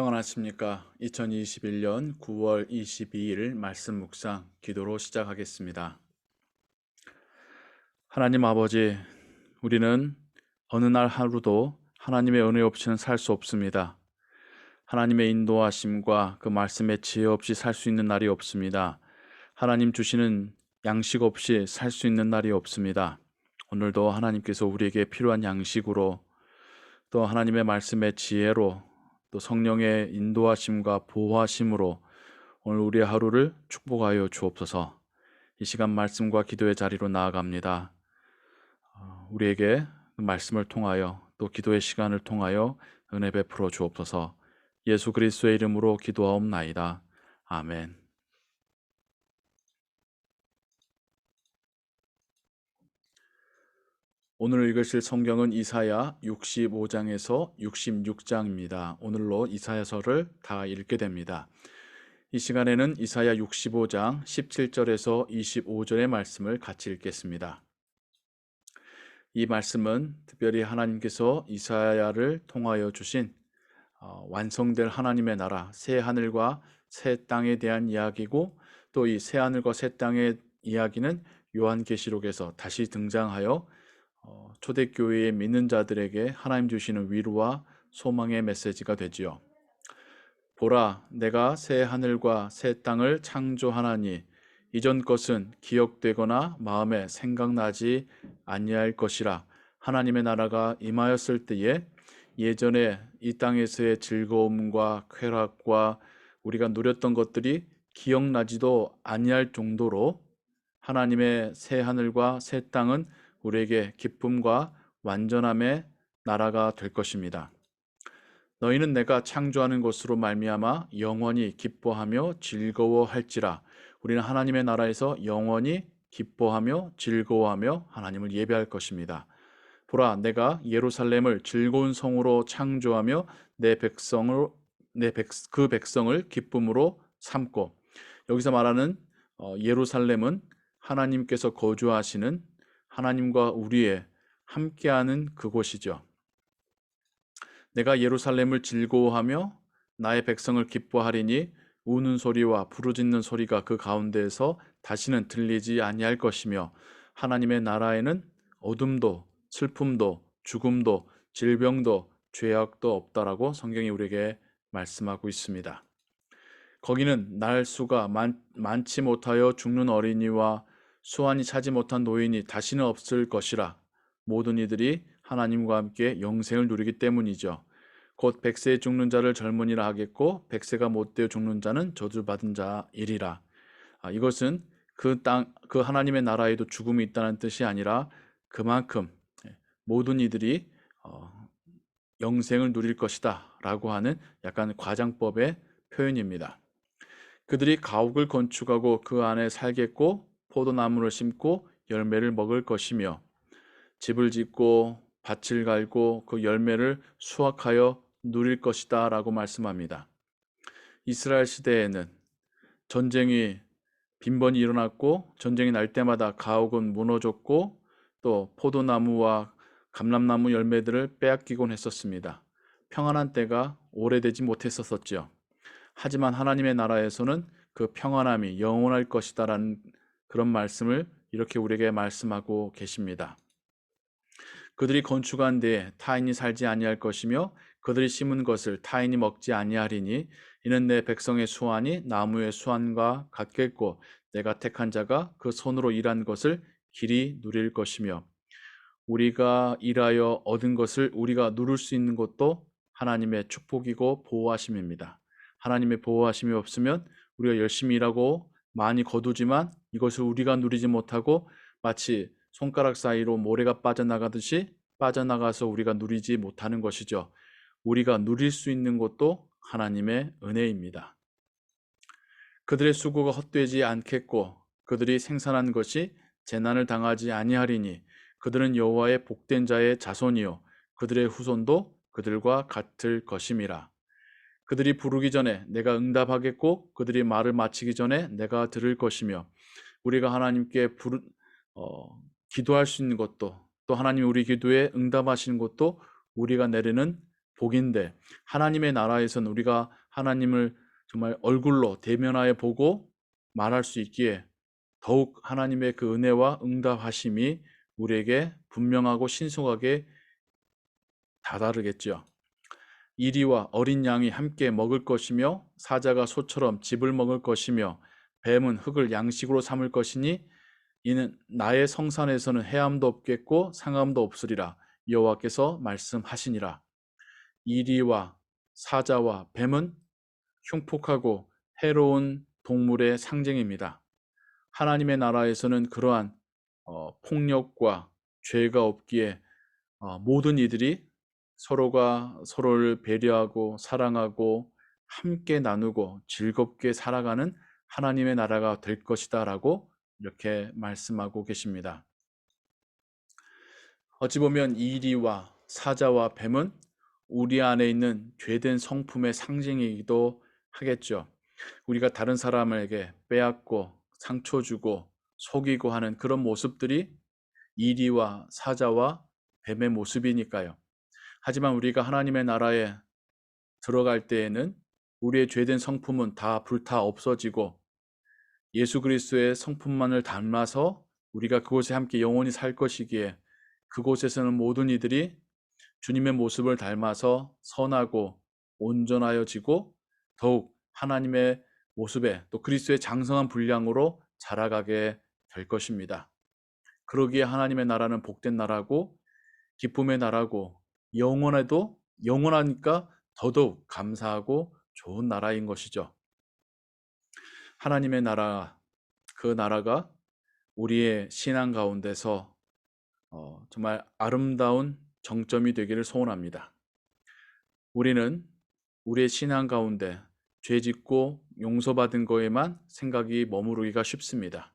평안하십니까? 2021년 9월 22일 말씀 묵상 기도로 시작하겠습니다. 하나님 아버지, 우리는 어느 날 하루도 하나님의 은혜 없이는 살 수 없습니다. 하나님의 인도하심과 그 말씀의 지혜 없이 살 수 있는 날이 없습니다. 하나님 주시는 양식 없이 살 수 있는 날이 없습니다. 오늘도 하나님께서 우리에게 필요한 양식으로 또 하나님의 말씀의 지혜로 또 성령의 인도하심과 보호하심으로 오늘 우리의 하루를 축복하여 주옵소서. 이 시간 말씀과 기도의 자리로 나아갑니다. 어, 우리에게 말씀을 통하여 또 기도의 시간을 통하여 은혜 베풀어 주옵소서. 예수 그리스도의 이름으로 기도하옵나이다. 아멘. 오늘 읽으실 성경은 이사야 65장에서 66장입니다. 오늘로 이사야서를 다 읽게 됩니다. 이 시간에는 이사야 65장 17절에서 25절의 말씀을 같이 읽겠습니다. 이 말씀은 특별히 하나님께서 이사야를 통하여 주신 어, 완성될 하나님의 나라, 새 하늘과 새 땅에 대한 이야기고 또 이 새 하늘과 새 땅의 이야기는 요한계시록에서 다시 등장하여 어, 초대교회의 믿는 자들에게 하나님 주시는 위로와 소망의 메시지가 되지요. 보라, 내가 새 하늘과 새 땅을 창조하나니 이전 것은 기억되거나 마음에 생각나지 아니할 것이라. 하나님의 나라가 임하였을 때에 예전에 이 땅에서의 즐거움과 쾌락과 우리가 누렸던 것들이 기억나지도 아니할 정도로 하나님의 새 하늘과 새 땅은 우리에게 기쁨과 완전함의 나라가 될 것입니다. 너희는 내가 창조하는 것으로 말미암아 영원히 기뻐하며 즐거워할지라. 우리는 하나님의 나라에서 영원히 기뻐하며 즐거워하며 하나님을 예배할 것입니다. 보라, 내가 예루살렘을 즐거운 성으로 창조하며 내 백성을 내 백, 그 백성을 기쁨으로 삼고 여기서 말하는 어, 예루살렘은 하나님께서 거주하시는 하나님과 우리의 함께하는 그곳이죠. 내가 예루살렘을 즐거워하며 나의 백성을 기뻐하리니 우는 소리와 부르짖는 소리가 그 가운데에서 다시는 들리지 아니할 것이며 하나님의 나라에는 어둠도 슬픔도 죽음도 질병도 죄악도 없다라고 성경이 우리에게 말씀하고 있습니다. 거기는 날 수가 많, 많지 못하여 죽는 어린이와 수완이 차지 못한 노인이 다시는 없을 것이라 모든 이들이 하나님과 함께 영생을 누리기 때문이죠. 곧 백세에 죽는 자를 젊은이라 하겠고 백세가 못되어 죽는 자는 저주받은 자이리라. 아, 이것은 그 땅, 그 하나님의 나라에도 죽음이 있다는 뜻이 아니라 그만큼 예, 모든 이들이 어, 영생을 누릴 것이다 라고 하는 약간 과장법의 표현입니다. 그들이 가옥을 건축하고 그 안에 살겠고 포도나무를 심고 열매를 먹을 것이며 집을 짓고 밭을 갈고 그 열매를 수확하여 누릴 것이다 라고 말씀합니다. 이스라엘 시대에는 전쟁이 빈번히 일어났고 전쟁이 날 때마다 가옥은 무너졌고 또 포도나무와 감람나무 열매들을 빼앗기곤 했었습니다. 평안한 때가 오래되지 못했었었지요. 하지만 하나님의 나라에서는 그 평안함이 영원할 것이다라는 그런 말씀을 이렇게 우리에게 말씀하고 계십니다. 그들이 건축한 데에 타인이 살지 아니할 것이며 그들이 심은 것을 타인이 먹지 아니하리니 이는 내 백성의 수완이 나무의 수완과 같겠고 내가 택한 자가 그 손으로 일한 것을 길이 누릴 것이며 우리가 일하여 얻은 것을 우리가 누릴 수 있는 것도 하나님의 축복이고 보호하심입니다. 하나님의 보호하심이 없으면 우리가 열심히 일하고 많이 거두지만 이것을 우리가 누리지 못하고 마치 손가락 사이로 모래가 빠져나가듯이 빠져나가서 우리가 누리지 못하는 것이죠. 우리가 누릴 수 있는 것도 하나님의 은혜입니다. 그들의 수고가 헛되지 않겠고 그들이 생산한 것이 재난을 당하지 아니하리니 그들은 여호와의 복된 자의 자손이요 그들의 후손도 그들과 같을 것임이라. 그들이 부르기 전에 내가 응답하겠고 그들이 말을 마치기 전에 내가 들을 것이며 우리가 하나님께 부르, 어, 기도할 수 있는 것도 또 하나님 우리 기도에 응답하시는 것도 우리가 내리는 복인데 하나님의 나라에서는 우리가 하나님을 정말 얼굴로 대면하여 보고 말할 수 있기에 더욱 하나님의 그 은혜와 응답하심이 우리에게 분명하고 신속하게 다다르겠죠. 이리와 어린 양이 함께 먹을 것이며 사자가 소처럼 집을 먹을 것이며 뱀은 흙을 양식으로 삼을 것이니 이는 나의 성산에서는 해함도 없겠고 상함도 없으리라 여호와께서 말씀하시니라. 이리와 사자와 뱀은 흉폭하고 해로운 동물의 상징입니다. 하나님의 나라에서는 그러한 어, 폭력과 죄가 없기에 어, 모든 이들이 서로가 서로를 배려하고 사랑하고 함께 나누고 즐겁게 살아가는 하나님의 나라가 될 것이다 라고 이렇게 말씀하고 계십니다. 어찌 보면 이리와 사자와 뱀은 우리 안에 있는 죄된 성품의 상징이기도 하겠죠. 우리가 다른 사람에게 빼앗고 상처 주고 속이고 하는 그런 모습들이 이리와 사자와 뱀의 모습이니까요. 하지만 우리가 하나님의 나라에 들어갈 때에는 우리의 죄된 성품은 다 불타 없어지고 예수 그리스도의 성품만을 닮아서 우리가 그곳에 함께 영원히 살 것이기에 그곳에서는 모든 이들이 주님의 모습을 닮아서 선하고 온전하여지고 더욱 하나님의 모습에 또 그리스도의 장성한 분량으로 자라가게 될 것입니다. 그러기에 하나님의 나라는 복된 나라고 기쁨의 나라고 영원해도 영원하니까 더더욱 감사하고 좋은 나라인 것이죠. 하나님의 나라, 그 나라가 우리의 신앙 가운데서 어, 정말 아름다운 정점이 되기를 소원합니다. 우리는 우리의 신앙 가운데 죄 짓고 용서받은 거에만 생각이 머무르기가 쉽습니다.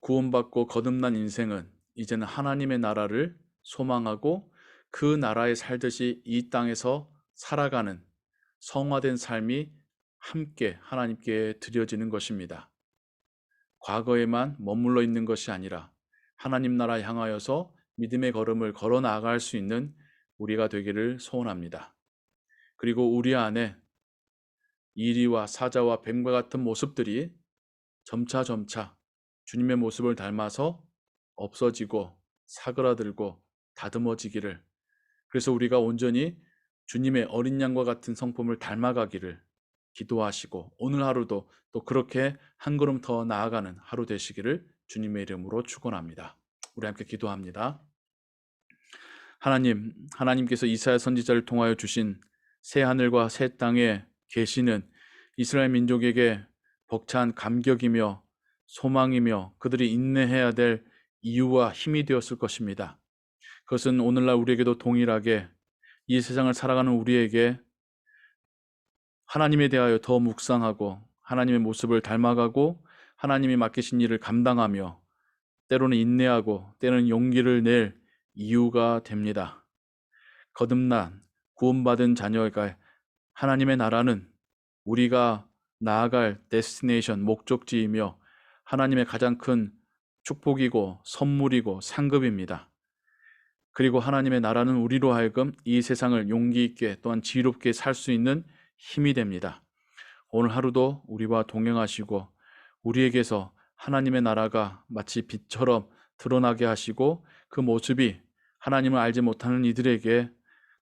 구원받고 거듭난 인생은 이제는 하나님의 나라를 소망하고 그 나라에 살듯이 이 땅에서 살아가는 성화된 삶이 함께 하나님께 드려지는 것입니다. 과거에만 머물러 있는 것이 아니라 하나님 나라 향하여서 믿음의 걸음을 걸어 나아갈 수 있는 우리가 되기를 소원합니다. 그리고 우리 안에 이리와 사자와 뱀과 같은 모습들이 점차 점차 주님의 모습을 닮아서 없어지고 사그라들고 다듬어지기를 그래서 우리가 온전히 주님의 어린 양과 같은 성품을 닮아가기를 기도하시고 오늘 하루도 또 그렇게 한 걸음 더 나아가는 하루 되시기를 주님의 이름으로 축원합니다. 우리 함께 기도합니다. 하나님, 하나님께서 이사야 선지자를 통하여 주신 새 하늘과 새 땅에 계시는 이스라엘 민족에게 벅찬 감격이며 소망이며 그들이 인내해야 될 이유와 힘이 되었을 것입니다. 그것은 오늘날 우리에게도 동일하게 이 세상을 살아가는 우리에게 하나님에 대하여 더 묵상하고 하나님의 모습을 닮아가고 하나님이 맡기신 일을 감당하며 때로는 인내하고 때로는 용기를 낼 이유가 됩니다. 거듭난 구원받은 자녀가 하나님의 나라는 우리가 나아갈 데스티네이션 목적지이며 하나님의 가장 큰 축복이고 선물이고 상급입니다. 그리고 하나님의 나라는 우리로 하여금 이 세상을 용기 있게 또한 지혜롭게 살 수 있는 힘이 됩니다. 오늘 하루도 우리와 동행하시고 우리에게서 하나님의 나라가 마치 빛처럼 드러나게 하시고 그 모습이 하나님을 알지 못하는 이들에게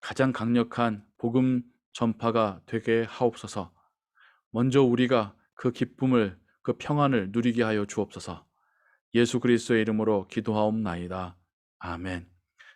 가장 강력한 복음 전파가 되게 하옵소서. 먼저 우리가 그 기쁨을 그 평안을 누리게 하여 주옵소서. 예수 그리스도의 이름으로 기도하옵나이다. 아멘.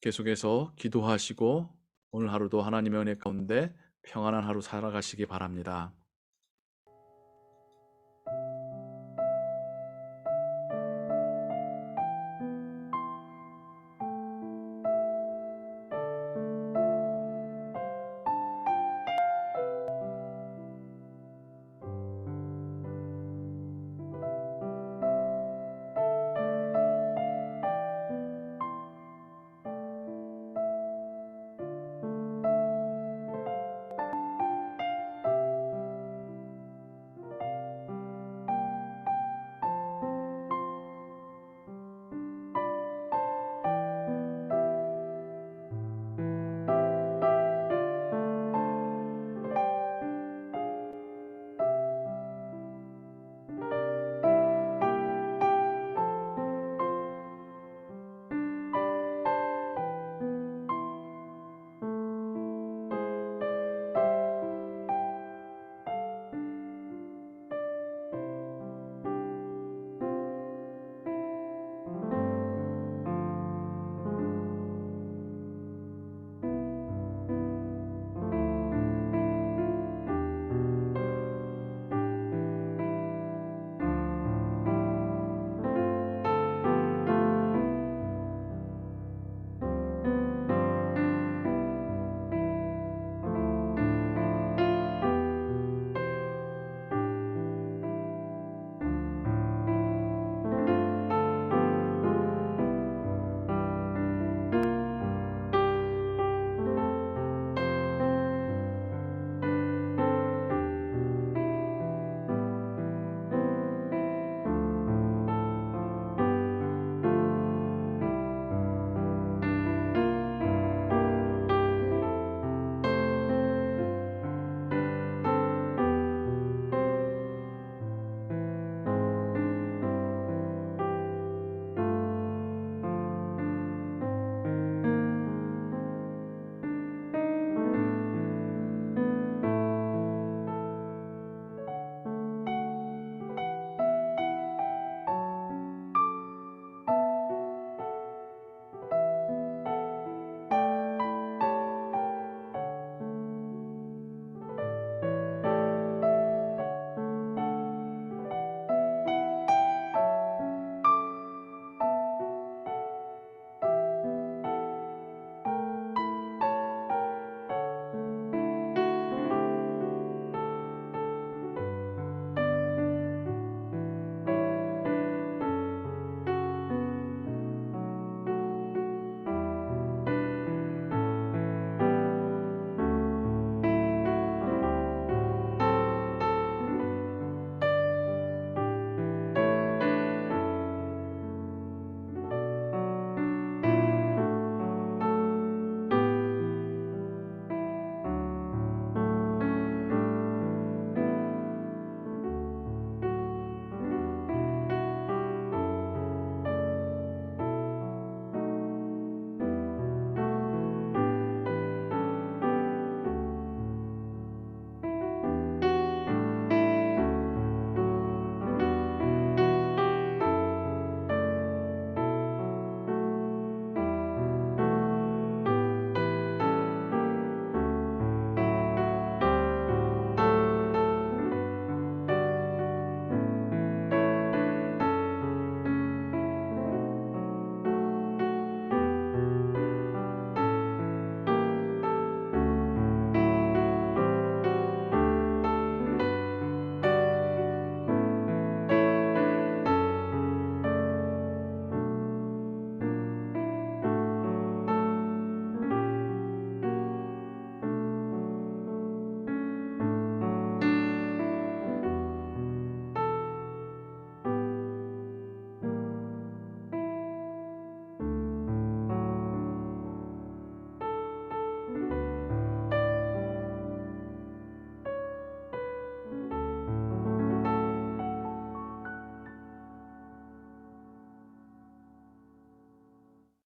계속해서 기도하시고 오늘 하루도 하나님의 은혜 가운데 평안한 하루 살아가시기 바랍니다.